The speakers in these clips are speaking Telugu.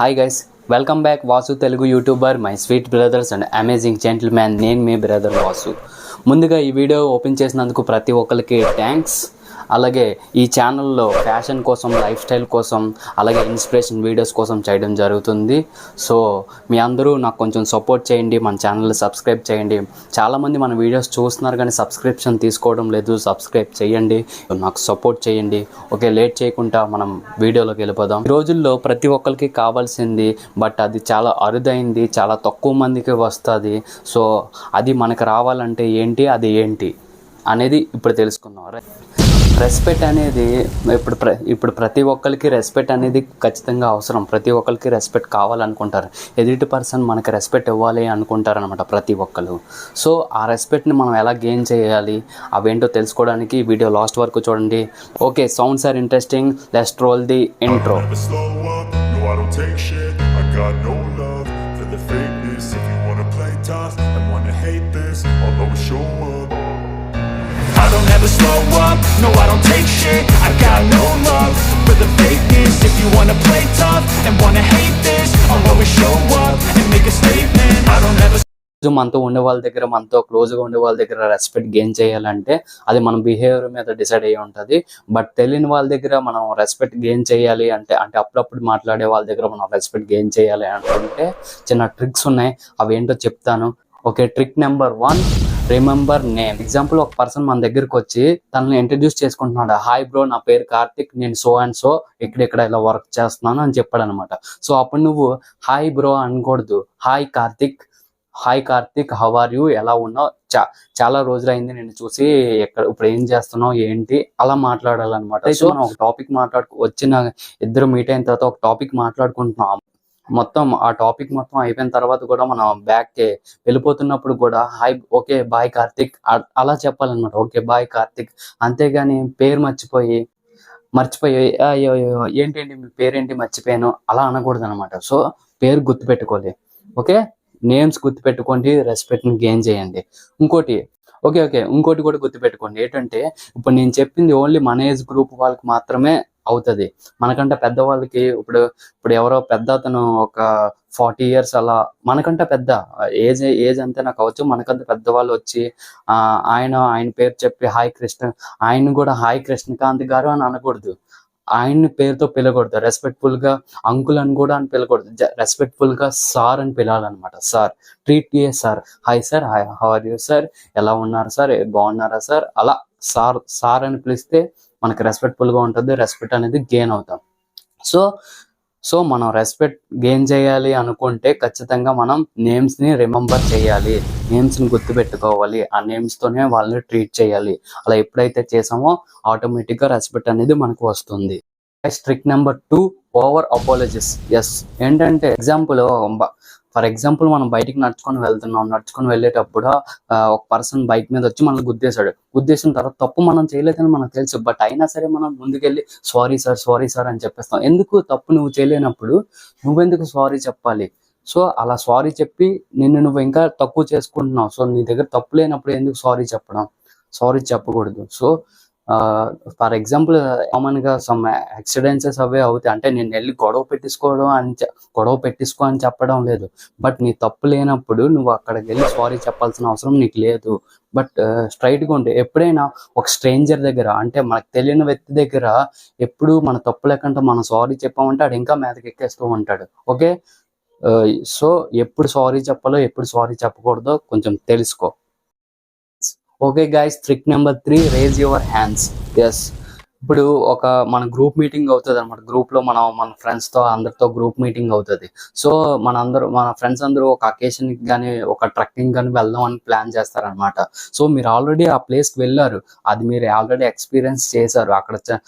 Hi guys welcome back Vasu Telugu YouTuber my sweet brothers and amazing gentleman నేను మీ బ్రదర్ వాసు ముందుగా ఈ వీడియో ఓపెన్ చేసినందుకు ప్రతి ఒక్కరికి థ్యాంక్స్ అలాగే ఈ ఛానల్లో ఫ్యాషన్ కోసం లైఫ్ స్టైల్ కోసం అలాగే ఇన్స్పిరేషన్ వీడియోస్ కోసం చేయడం జరుగుతుంది. సో మీ అందరూ నాకు కొంచెం సపోర్ట్ చేయండి మన ఛానల్ సబ్స్క్రైబ్ చేయండి. చాలామంది మన వీడియోస్ చూస్తున్నారు కానీ సబ్స్క్రిప్షన్ తీసుకోవడం లేదు సబ్స్క్రైబ్ చేయండి నాకు సపోర్ట్ చేయండి. ఓకే లేట్ చేయకుండా మనం వీడియోలోకి వెళ్ళిపోదాం. ఈ రోజుల్లో ప్రతి ఒక్కరికి కావాల్సింది బట్ అది చాలా అరుదైంది చాలా తక్కువ మందికి వస్తుంది. సో అది మనకు రావాలంటే ఏంటి అది ఏంటి అనేది ఇప్పుడు తెలుసుకుందాం. రైట్ రెస్పెక్ట్ అనేది ఇప్పుడు ప్ర ఇప్పుడు ప్రతి ఒక్కరికి రెస్పెక్ట్ అనేది ఖచ్చితంగా అవసరం. ప్రతి ఒక్కరికి రెస్పెక్ట్ కావాలనుకుంటారు. ఎదుటి పర్సన్ మనకి రెస్పెక్ట్ ఇవ్వాలి అనుకుంటారు అనమాట ప్రతి ఒక్కరు సో ఆ రెస్పెక్ట్ని మనం ఎలా గెయిన్ చేయాలి? అవేంటో తెలుసుకోవడానికి వీడియో లాస్ట్ వరకు చూడండి. Okay sounds are interesting. Let's roll the intro. If you wanna play tough and wanna hate this I'll always show up. I don't ever slow up, no I don't take shit. I got no love for the fakeness. If you wanna play tough and wanna hate this I'll always show up and make a statement. I don't ever మనతో ఉండే వాళ్ళ దగ్గర మనతో క్లోజ్గా ఉండే వాళ్ళ దగ్గర రెస్పెక్ట్ గెయిన్ చేయాలంటే అది మన బిహేవియర్ మీద డిసైడ్ అయ్యి ఉంటుంది. బట్ తెలియని వాళ్ళ దగ్గర మనం రెస్పెక్ట్ గెయిన్ చేయాలి అంటే అంటే అప్పుడప్పుడు మాట్లాడే వాళ్ళ దగ్గర మనం రెస్పెక్ట్ గెయిన్ చేయాలి అంటే చిన్న ట్రిక్స్ ఉన్నాయి. అవి ఏంటో చెప్తాను. Okay trick number one remember name example ఒక పర్సన్ మన దగ్గరికి వచ్చి తనని ఇంట్రడ్యూస్ చేసుకుంటున్నాడు. హాయ్ బ్రో నా పేరు కార్తిక్ నేను సో అండ్ సో ఇక్కడ ఇక్కడ ఇలా వర్క్ చేస్తున్నాను అని చెప్పాడు అనమాట సో అప్పుడు నువ్వు హాయ్ బ్రో అనకూడదు. Hi Karthik hi Karthik how are you ఎలా ఉన్నావు? చా చాలా రోజులైంది నేను చూసి ఎక్కడ ఇప్పుడు ఏం చేస్తున్నావు ఏంటి? అలా మాట్లాడాలన్నమాట. సో మనం ఒక టాపిక్ మాట్లాడుకు వచ్చిన ఇద్దరు మీట్ అయిన తర్వాత ఒక టాపిక్ మాట్లాడుకుంటున్నాం. మొత్తం ఆ టాపిక్ మొత్తం అయిపోయిన తర్వాత కూడా మనం బ్యాక్కి వెళ్ళిపోతున్నప్పుడు కూడా హాయ్ ఓకే బాయ్ కార్తిక్. అ- అలా చెప్పాలన్నమాట. Okay bye Karthik. అంతేగాని పేరు మర్చిపోయి మర్చిపోయి అయ్యో అయ్యో, ఏంటండి మీ పేరేంటి మర్చిపోయాను. అలా అనకూడదు అనమాట సో పేరు గుర్తుపెట్టుకోవాలి. ఓకే? నేమ్స్ గుర్తుపెట్టుకోండి రెస్పెక్ట్ని గెయిన్ చేయండి. ఇంకోటి ఓకే ఓకే ఇంకోటి కూడా గుర్తుపెట్టుకోండి. ఏంటంటే ఇప్పుడు నేను చెప్పింది ఓన్లీ మన ఏజ్ గ్రూప్ వాళ్ళకి మాత్రమే అవుతుంది. మనకంటే పెద్దవాళ్ళకి ఇప్పుడు ఇప్పుడు ఎవరో పెద్ద అతను ఒక ఫార్టీ ఇయర్స్ అలా మనకంటే పెద్ద ఏజ్ ఏజ్ అంతే నాకు అవచ్చు మనకంటే పెద్దవాళ్ళు వచ్చి ఆయన ఆయన పేరు చెప్పి హాయ్ కృష్ణ ఆయన కూడా హాయ్ కృష్ణకాంత్ గారు అని అనకూడదు. ఆయన్ని పేరుతో పిలకూడదు. రెస్పెక్ట్ఫుల్గా అంకుల్ అని కూడా అని పిలకూడదు. రెస్పెక్ట్ఫుల్గా సార్ అని పిలవాలన్నమాట sir treat a sir. Hi sir hi how are you sir? ఎలా ఉన్నారు సార్? బాగున్నారా సార్? అలా సార్ సార్ అని పిలిస్తే మనకి రెస్పెక్ట్ఫుల్గా ఉంటుంది రెస్పెక్ట్ అనేది గెయిన్ అవుతాం. సో సో మనం రెస్పెక్ట్ గెయిన్ చేయాలి అనుకుంటే ఖచ్చితంగా మనం నేమ్స్ని రిమెంబర్ చేయాలి. నేమ్స్ని గుర్తుపెట్టుకోవాలి. ఆ నేమ్స్ తోనే వాళ్ళని ట్రీట్ చేయాలి. అలా ఎప్పుడైతే చేసామో ఆటోమేటిక్గా రెస్పెక్ట్ అనేది మనకు వస్తుంది. Trick number two over apologies is ఏంటంటే ఎగ్జాంపుల్ ఫర్ ఎగ్జాంపుల్ మనం బయటికి నడుచుకొని వెళ్తున్నాం నడుచుకొని వెళ్ళేటప్పుడు ఆ, ఒక పర్సన్ బైక్ మీద వచ్చి మనల్ని గుద్దేశాడు. గుద్దేసిన తర్వాత తప్పు మనం చేయలేదని మనకు తెలుసు. బట్ అయినా సరే మనం ముందుకెళ్ళి సారీ సార్ సారీ సార్ అని చెప్పేస్తాం. ఎందుకు తప్పు నువ్వు చేయలేనప్పుడు నువ్వెందుకు సారీ చెప్పాలి? సో అలా సారీ చెప్పి నిన్ను నువ్వు ఇంకా తక్కువ చేసుకుంటున్నావు. సో నీ దగ్గర తప్పు లేనప్పుడు ఎందుకు సారీ చెప్పడం? సారీ చెప్పకూడదు. సో ఫర్ ఎగ్జాంపుల్ కామన్గా సమ్ యాక్సిడెంట్సెస్ అవే అవుతాయి. అంటే నేను వెళ్ళి గొడవ పెట్టించుకోవడం అని గొడవ పెట్టించుకో అని చెప్పడం లేదు. బట్ నీ తప్పు లేనప్పుడు నువ్వు అక్కడికి వెళ్ళి సారీ చెప్పాల్సిన అవసరం నీకు లేదు. బట్ స్ట్రైట్గా ఉంటే ఎప్పుడైనా ఒక స్ట్రేంజర్ దగ్గర అంటే మనకు తెలియని వ్యక్తి దగ్గర ఎప్పుడు మన తప్పు లేకుండా మనం సారీ చెప్పామంటే ఆడు ఇంకా మీదకి ఎక్కేస్తూ ఉంటాడు. ఓకే? సో ఎప్పుడు సారీ చెప్పాలో ఎప్పుడు సారీ చెప్పకూడదో కొంచెం తెలుసుకో. Okay guys, trick number three, raise your hands. Yes, ఇప్పుడు ఒక మన గ్రూప్ మీటింగ్ అవుతుంది అనమాట గ్రూప్లో మనం మన ఫ్రెండ్స్తో అందరితో గ్రూప్ మీటింగ్ అవుతుంది. సో మన అందరూ మన ఫ్రెండ్స్ అందరూ ఒక అకేషన్కి కానీ ఒక ట్రెక్కింగ్ కానీ వెళ్దాం అని ప్లాన్ చేస్తారనమాట సో మీరు ఆల్రెడీ ఆ ప్లేస్కి వెళ్ళారు. అది మీరు ఆల్రెడీ ఎక్స్పీరియన్స్ చేశారు. అక్కడ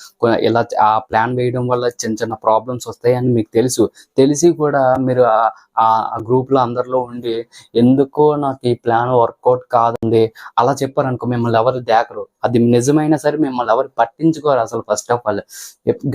ఇలా ఆ ప్లాన్ వేయడం వల్ల చిన్న చిన్న ప్రాబ్లమ్స్ వస్తాయని మీకు తెలుసు. తెలిసి కూడా మీరు ఆ- గ్రూప్లో అందరిలో ఉండి ఎందుకో నాకు ఈ ప్లాన్ వర్కౌట్ కాదండి అలా చెప్పారనుకో మిమ్మల్ని ఎవరు దేకరు? అది నిజమైనా సరే మిమ్మల్ని ఎవరు పట్టించుకోరు? అసలు ఫస్ట్ ఆఫ్ ఆల్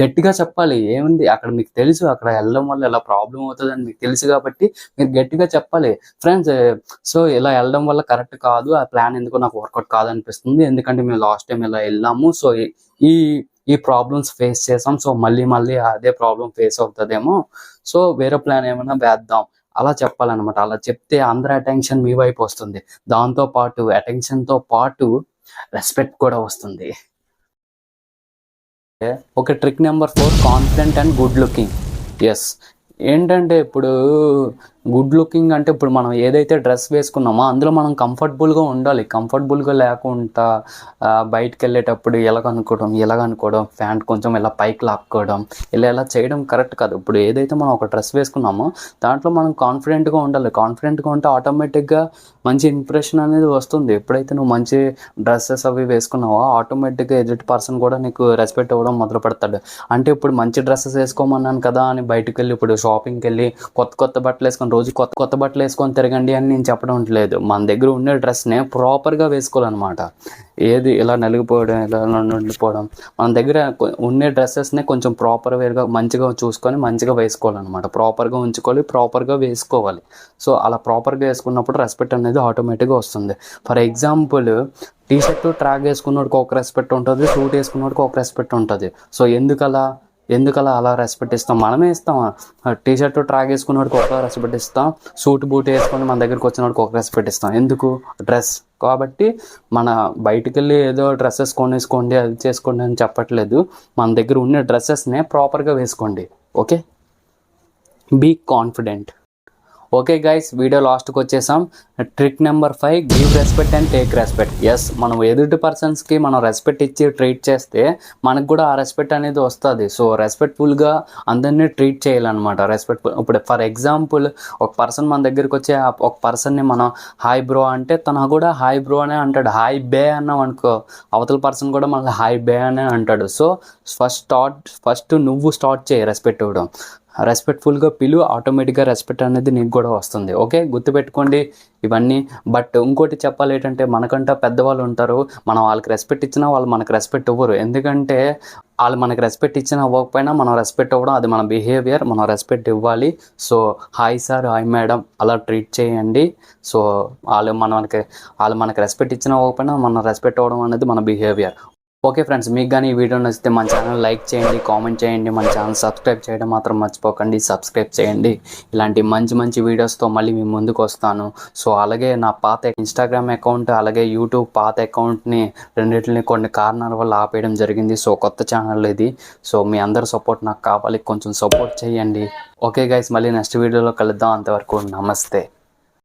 గట్టిగా చెప్పాలి. ఏముంది? అక్కడ మీకు తెలుసు అక్కడ వెళ్ళడం వల్ల ఎలా ప్రాబ్లం అవుతుంది అని మీకు తెలుసు కాబట్టి మీరు గట్టిగా చెప్పాలి. ఫ్రెండ్స్ సో ఇలా వెళ్ళడం వల్ల కరెక్ట్ కాదు. ఆ ప్లాన్ ఎందుకో నాకు వర్కౌట్ కాదనిపిస్తుంది. ఎందుకంటే మేము లాస్ట్ టైం ఇలా వెళ్ళాము. సో ఈ ఈ ప్రాబ్లమ్స్ ఫేస్ చేసాం. సో మళ్ళీ మళ్ళీ అదే ప్రాబ్లం ఫేస్ అవుతుందేమో. సో వేరే ప్లాన్ ఏమైనా వేద్దాం. అలా చెప్పాలన్నమాట. అలా చెప్తే అందరి అటెన్షన్ మీ వైపు వస్తుంది. దాంతో పాటు attention తో పాటు రెస్పెక్ట్ కూడా వస్తుంది. ఒక trick number four confident and good looking is ఏంటంటే ఇప్పుడు గుడ్ లుకింగ్ అంటే ఇప్పుడు మనం ఏదైతే డ్రెస్ వేసుకున్నామో అందులో మనం కంఫర్టబుల్గా ఉండాలి. కంఫర్టబుల్గా లేకుండా బయటకు వెళ్ళేటప్పుడు ఎలాగనుకోవడం ఎలాగనుకోవడం ప్యాంట్ కొంచెం ఇలా పైకి లాక్కోవడం ఇలా ఇలా చేయడం కరెక్ట్ కాదు. ఇప్పుడు ఏదైతే మనం ఒక డ్రెస్ వేసుకున్నామో దాంట్లో మనం కాన్ఫిడెంట్గా ఉండాలి. కాన్ఫిడెంట్గా ఉంటే ఆటోమేటిక్గా మంచి ఇంప్రెషన్ అనేది వస్తుంది. ఎప్పుడైతే నువ్వు మంచి డ్రెస్సెస్ అవి వేసుకున్నావో ఆటోమేటిక్గా ఎదుటి పర్సన్ కూడా నీకు రెస్పెక్ట్ ఇవ్వడం మొదలు పెడతాడు. అంటే ఇప్పుడు మంచి డ్రెస్సెస్ వేసుకోమన్నాను కదా అని బయటకు వెళ్ళి ఇప్పుడు షాపింగ్కి వెళ్ళి కొత్త కొత్త బట్టలు వేసుకుని రోజు కొత్త కొత్త బట్టలు వేసుకొని తిరగండి అని నేను చెప్పడం లేదు. మన దగ్గర ఉండే డ్రెస్నే ప్రాపర్గా వేసుకోవాలన్నమాట. ఏది ఇలా నలిగిపోవడం ఇలా ఉండిపోవడం మన దగ్గర ఉండే డ్రెస్సెస్ని కొంచెం ప్రాపర్ వేర్గా మంచిగా చూసుకొని మంచిగా వేసుకోవాలన్నమాట. ప్రాపర్గా ఉంచుకోవాలి ప్రాపర్గా వేసుకోవాలి. సో అలా ప్రాపర్గా వేసుకున్నప్పుడు రెస్పెక్ట్ అనేది ఆటోమేటిక్గా వస్తుంది. For example T shirt track వేసుకున్నోడికి ఒక రెస్పెక్ట్ ఉంటుంది సూట్ వేసుకున్నోడికి ఒక రెస్పెక్ట్ ఉంటుంది. సో ఎందుకలా? ఎందుకలా అలా రెస్పెక్ట్ ఇస్తాం? మనమే ఇస్తాం టీ షర్ట్ ట్రాక్ వేసుకున్నోడికి ఒక రెస్పెక్ట్ ఇస్తాం. సూట్ బూట్ వేసుకొని మన దగ్గరికి వచ్చినోడికి ఒక రెస్పెక్ట్ ఇస్తాం. ఎందుకు? డ్రెస్. కాబట్టి మన బయటికి వెళ్ళి ఏదో డ్రెస్సెస్ కొనేసుకోండి అది చేసుకోండి అని చెప్పట్లేదు. మన దగ్గర ఉన్న డ్రెస్సెస్నే ప్రాపర్గా వేసుకోండి. Okay? Be confident okay guys video లాస్ట్కి వచ్చేసాం. Trick number five give respect and take respect is మనం ఎదుటి పర్సన్స్కి మనం రెస్పెక్ట్ ఇచ్చి ట్రీట్ చేస్తే మనకు కూడా ఆ రెస్పెక్ట్ అనేది వస్తుంది. సో రెస్పెక్ట్ఫుల్గా అందరినీ ట్రీట్ చేయాలన్నమాట. రెస్పెక్ట్ఫుల్ ఇప్పుడు ఫర్ ఎగ్జాంపుల్ ఒక పర్సన్ మన దగ్గరికి వచ్చే ఒక పర్సన్ని మనం హాయ్ బ్రో అంటే తన కూడా హాయ్ బ్రో అనే అంటాడు. హాయ్ బే అన్నాం అనుకో అవతల పర్సన్ కూడా మనకి హాయ్ బే అనే అంటాడు. సో ఫస్ట్ స్టార్ట్ ఫస్ట్ నువ్వు స్టార్ట్ చేయి రెస్పెక్ట్ ఇవ్వడం. రెస్పెక్ట్ఫుల్గా పిలు ఆటోమేటిక్గా రెస్పెక్ట్ అనేది నీకు కూడా వస్తుంది. ఓకే గుర్తుపెట్టుకోండి ఇవన్నీ. బట్ ఇంకోటి చెప్పాలి ఏంటంటే మనకంట పెద్దవాళ్ళు ఉంటారు. మనం వాళ్ళకి రెస్పెక్ట్ ఇచ్చినా వాళ్ళు మనకు రెస్పెక్ట్ ఇవ్వరు. ఎందుకంటే వాళ్ళు మనకి రెస్పెక్ట్ ఇచ్చినా ఇవ్వకపోయినా మనం రెస్పెక్ట్ ఇవ్వడం అది మన బిహేవియర్ మనం రెస్పెక్ట్ ఇవ్వాలి. So hi sir hi madam అలా ట్రీట్ చేయండి. సో వాళ్ళు మనకి వాళ్ళు మనకి రెస్పెక్ట్ ఇచ్చినా ఇవ్వకపోయినా మనం రెస్పెక్ట్ అవ్వడం అనేది మన బిహేవియర్ ఓకే ఫ్రెండ్స్ మీకు కానీ ఈ వీడియో నచ్చితే మన ఛానల్ లైక్ చేయండి కామెంట్ చేయండి మన ఛానల్ సబ్స్క్రైబ్ చేయడం మాత్రం మర్చిపోకండి సబ్స్క్రైబ్ చేయండి. ఇలాంటి మంచి మంచి వీడియోస్తో మళ్ళీ మీ ముందుకు వస్తాను. సో అలాగే నా పాత ఇన్స్టాగ్రామ్ అకౌంట్ అలాగే యూట్యూబ్ పాత అకౌంట్ని రెండింటిని కొన్ని కారణాల వల్ల ఆపేయడం జరిగింది. సో కొత్త ఛానల్ ఇది. సో మీ అందరి సపోర్ట్ నాకు కావాలి. కొంచెం సపోర్ట్ చేయండి. ఓకే గైస్ మళ్ళీ నెక్స్ట్ వీడియోలో కలుద్దాం. అంతవరకు నమస్తే.